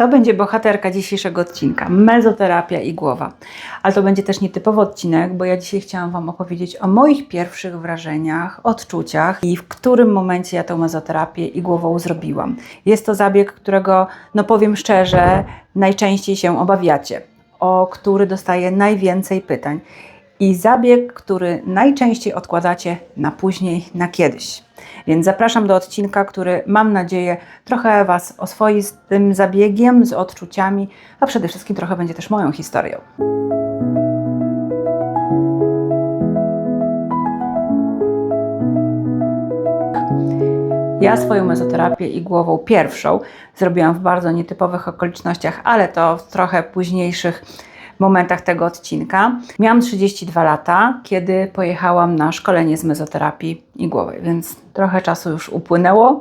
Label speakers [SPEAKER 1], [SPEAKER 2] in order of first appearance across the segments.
[SPEAKER 1] To będzie bohaterka dzisiejszego odcinka mezoterapia i głowa. Ale to będzie też nietypowy odcinek, bo ja dzisiaj chciałam Wam opowiedzieć o moich pierwszych wrażeniach, odczuciach i w którym momencie ja tę mezoterapię i głową zrobiłam. Jest to zabieg, którego, no powiem szczerze, najczęściej się obawiacie, o który dostaję najwięcej pytań i zabieg, który najczęściej odkładacie na później, na kiedyś. Więc zapraszam do odcinka, który mam nadzieję trochę Was oswoi z tym zabiegiem, z odczuciami, a przede wszystkim trochę będzie też moją historią. Ja swoją mezoterapię i głową pierwszą zrobiłam w bardzo nietypowych okolicznościach, ale to w trochę późniejszych momentach tego odcinka. Miałam 32 lata, kiedy pojechałam na szkolenie z mezoterapii i głowy, więc trochę czasu już upłynęło,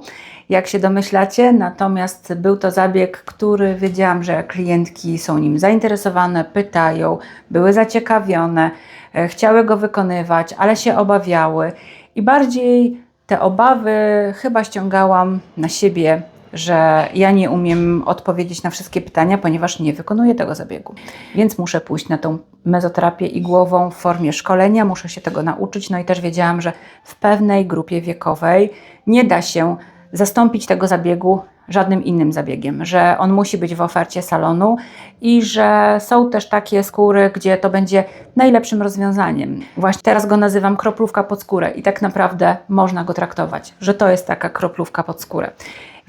[SPEAKER 1] jak się domyślacie. Natomiast był to zabieg, który wiedziałam, że klientki są nim zainteresowane, pytają, były zaciekawione, e, chciały go wykonywać, ale się obawiały i bardziej te obawy chyba ściągałam na siebie że ja nie umiem odpowiedzieć na wszystkie pytania, ponieważ nie wykonuję tego zabiegu. Więc muszę pójść na tą mezoterapię igłową w formie szkolenia, muszę się tego nauczyć. No i też wiedziałam, że w pewnej grupie wiekowej nie da się zastąpić tego zabiegu żadnym innym zabiegiem, że on musi być w ofercie salonu i że są też takie skóry, gdzie to będzie najlepszym rozwiązaniem. Właśnie teraz go nazywam kroplówka pod skórę i tak naprawdę można go traktować, że to jest taka kroplówka pod skórę.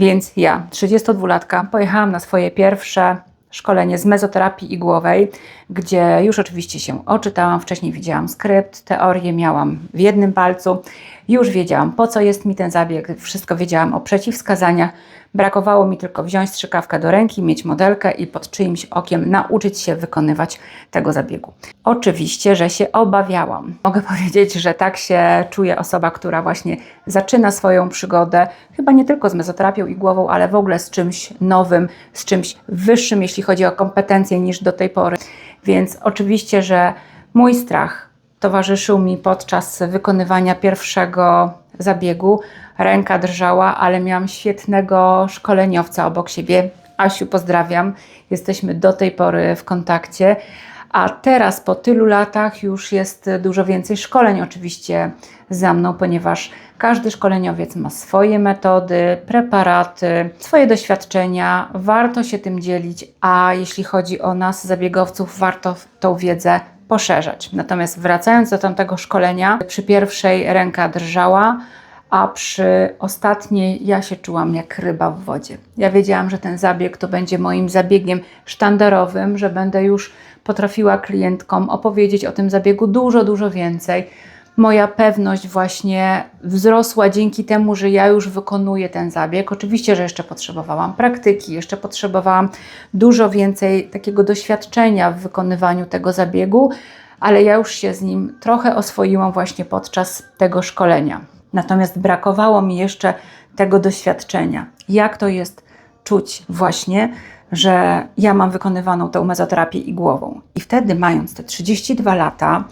[SPEAKER 1] Więc ja, 32-latka, pojechałam na swoje pierwsze szkolenie z mezoterapii igłowej, gdzie już oczywiście się oczytałam, wcześniej widziałam skrypt, teorię miałam w jednym palcu, już wiedziałam po co jest mi ten zabieg, wszystko wiedziałam o przeciwwskazaniach, Brakowało mi tylko wziąć strzykawkę do ręki, mieć modelkę i pod czyimś okiem nauczyć się wykonywać tego zabiegu. Oczywiście, że się obawiałam. Mogę powiedzieć, że tak się czuje osoba, która właśnie zaczyna swoją przygodę, chyba nie tylko z mezoterapią i głową, ale w ogóle z czymś nowym, z czymś wyższym, jeśli chodzi o kompetencje niż do tej pory. Więc oczywiście, że mój strach towarzyszył mi podczas wykonywania pierwszego zabiegu. Ręka drżała, ale miałam świetnego szkoleniowca obok siebie. Asiu, pozdrawiam. Jesteśmy do tej pory w kontakcie. A teraz po tylu latach już jest dużo więcej szkoleń oczywiście za mną, ponieważ każdy szkoleniowiec ma swoje metody, preparaty, swoje doświadczenia. Warto się tym dzielić, a jeśli chodzi o nas, zabiegowców, warto tą wiedzę poszerzać. Natomiast wracając do tamtego szkolenia, przy pierwszej ręka drżała, a przy ostatniej ja się czułam jak ryba w wodzie. Ja wiedziałam, że ten zabieg to będzie moim zabiegiem sztandarowym, że będę już potrafiła klientkom opowiedzieć o tym zabiegu dużo, dużo więcej. Moja pewność właśnie wzrosła dzięki temu, że ja już wykonuję ten zabieg. Oczywiście, że jeszcze potrzebowałam praktyki, jeszcze potrzebowałam dużo więcej takiego doświadczenia w wykonywaniu tego zabiegu, ale ja już się z nim trochę oswoiłam właśnie podczas tego szkolenia. Natomiast brakowało mi jeszcze tego doświadczenia. Jak to jest czuć właśnie, że ja mam wykonywaną tę mezoterapię igłową. I wtedy, mając te 32 lata,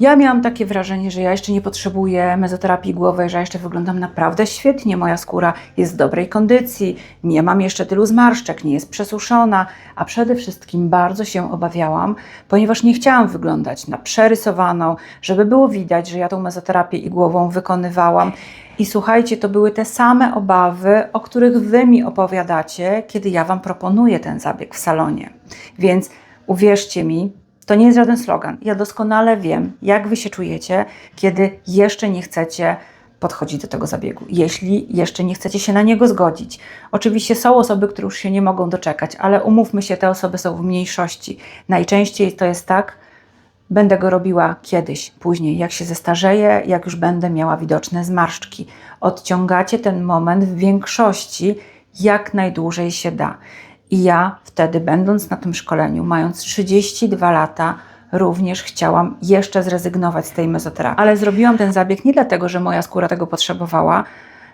[SPEAKER 1] ja miałam takie wrażenie, że ja jeszcze nie potrzebuję mezoterapii głowej, że ja jeszcze wyglądam naprawdę świetnie, moja skóra jest w dobrej kondycji, nie mam jeszcze tylu zmarszczek, nie jest przesuszona, a przede wszystkim bardzo się obawiałam, ponieważ nie chciałam wyglądać na przerysowaną, żeby było widać, że ja tą mezoterapię igłową wykonywałam. I słuchajcie, to były te same obawy, o których Wy mi opowiadacie, kiedy ja Wam proponuję ten zabieg w salonie. Więc uwierzcie mi, to nie jest żaden slogan. Ja doskonale wiem, jak wy się czujecie, kiedy jeszcze nie chcecie podchodzić do tego zabiegu, jeśli jeszcze nie chcecie się na niego zgodzić. Oczywiście są osoby, które już się nie mogą doczekać, ale umówmy się, te osoby są w mniejszości. Najczęściej to jest tak, będę go robiła kiedyś, później, jak się zestarzeję, jak już będę miała widoczne zmarszczki. Odciągacie ten moment w większości jak najdłużej się da. I ja wtedy, będąc na tym szkoleniu, mając 32 lata, również chciałam jeszcze zrezygnować z tej mezoterapii. Ale zrobiłam ten zabieg nie dlatego, że moja skóra tego potrzebowała,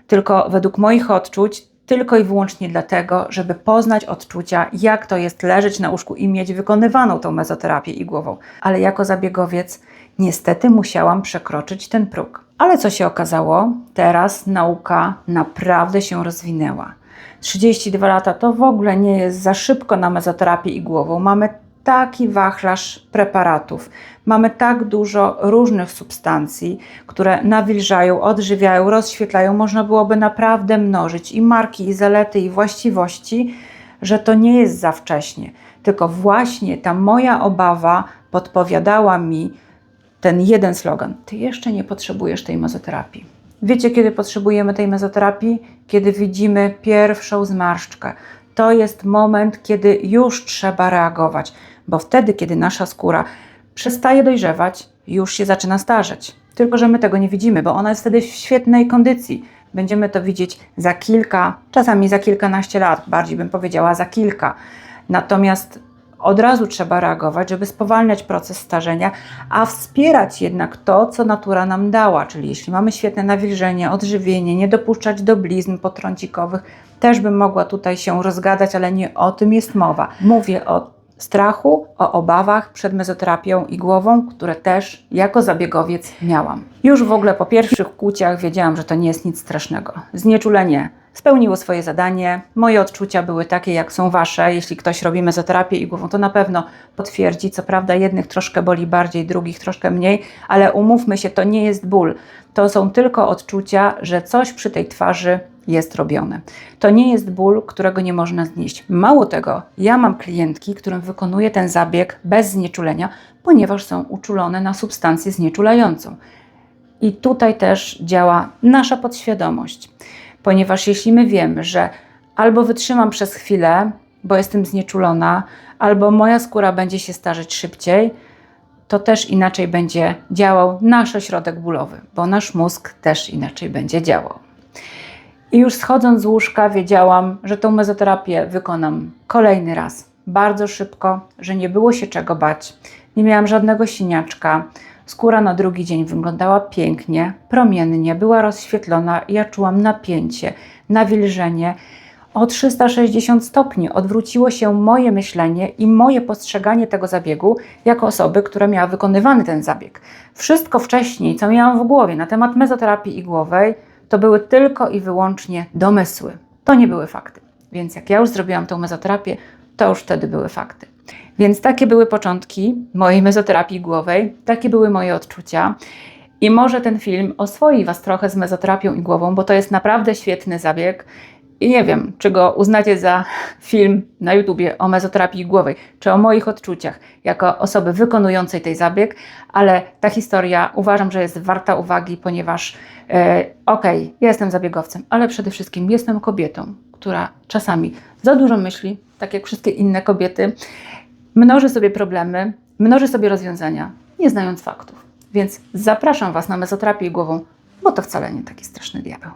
[SPEAKER 1] tylko według moich odczuć, tylko i wyłącznie dlatego, żeby poznać odczucia, jak to jest leżeć na łóżku i mieć wykonywaną tą mezoterapię igłową. Ale jako zabiegowiec niestety musiałam przekroczyć ten próg. Ale co się okazało? Teraz nauka naprawdę się rozwinęła 32 lata to w ogóle nie jest za szybko na mezoterapię igłową. Mamy taki wachlarz preparatów. Mamy tak dużo różnych substancji, które nawilżają, odżywiają, rozświetlają. Można byłoby naprawdę mnożyć i marki, i zalety, i właściwości, że to nie jest za wcześnie. Tylko właśnie ta moja obawa podpowiadała mi ten jeden slogan: Ty jeszcze nie potrzebujesz tej mezoterapii. Wiecie, kiedy potrzebujemy tej mezoterapii? Kiedy widzimy pierwszą zmarszczkę. To jest moment, kiedy już trzeba reagować, bo wtedy, kiedy nasza skóra przestaje dojrzewać, już się zaczyna starzeć. Tylko, że my tego nie widzimy, bo ona jest wtedy w świetnej kondycji. Będziemy to widzieć za kilka, czasami za kilkanaście lat, bardziej bym powiedziała za kilka. Natomiast od razu trzeba reagować, żeby spowalniać proces starzenia, a wspierać jednak to, co natura nam dała. Czyli jeśli mamy świetne nawilżenie, odżywienie, nie dopuszczać do blizn potrącikowych, też bym mogła tutaj się rozgadać, ale nie o tym jest mowa. Mówię o strachu, o obawach przed mezoterapią igłową, które też jako zabiegowiec miałam. Już w ogóle po pierwszych kłóciach wiedziałam, że to nie jest nic strasznego. Znieczulenie spełniło swoje zadanie. Moje odczucia były takie, jak są wasze. Jeśli ktoś robi mezoterapię igłową, to na pewno potwierdzi. Co prawda, jednych troszkę boli bardziej, drugich troszkę mniej, ale umówmy się, to nie jest ból. To są tylko odczucia, że coś przy tej twarzy jest robione. To nie jest ból, którego nie można znieść. Mało tego, ja mam klientki, którym wykonuję ten zabieg bez znieczulenia, ponieważ są uczulone na substancję znieczulającą. I tutaj też działa nasza podświadomość, ponieważ jeśli my wiemy, że albo wytrzymam przez chwilę, bo jestem znieczulona, albo moja skóra będzie się starzeć szybciej, to też inaczej będzie działał nasz ośrodek bólowy, bo nasz mózg też inaczej będzie działał. I już schodząc z łóżka, wiedziałam, że tą mezoterapię wykonam kolejny raz, bardzo szybko, że nie było się czego bać. Nie miałam żadnego siniaczka. Skóra na drugi dzień wyglądała pięknie, promiennie, była rozświetlona. Ja czułam napięcie, nawilżenie. O 360 stopni odwróciło się moje myślenie i moje postrzeganie tego zabiegu jako osoby, która miała wykonywany ten zabieg. Wszystko wcześniej, co miałam w głowie na temat mezoterapii igłowej, to były tylko i wyłącznie domysły. To nie były fakty. Więc jak ja już zrobiłam tą mezoterapię, to już wtedy były fakty. Więc takie były początki mojej mezoterapii głowej, takie były moje odczucia. I może ten film oswoi Was trochę z mezoterapią i głową, bo to jest naprawdę świetny zabieg. I nie wiem, czy go uznacie za film na YouTubie o mezoterapii głowej, czy o moich odczuciach jako osoby wykonującej tej zabieg, ale ta historia uważam, że jest warta uwagi, ponieważ e, okej, okay, jestem zabiegowcem, ale przede wszystkim jestem kobietą, która czasami za dużo myśli, tak jak wszystkie inne kobiety, mnoży sobie problemy, mnoży sobie rozwiązania, nie znając faktów. Więc zapraszam Was na mezoterapię głową, bo to wcale nie taki straszny diabeł.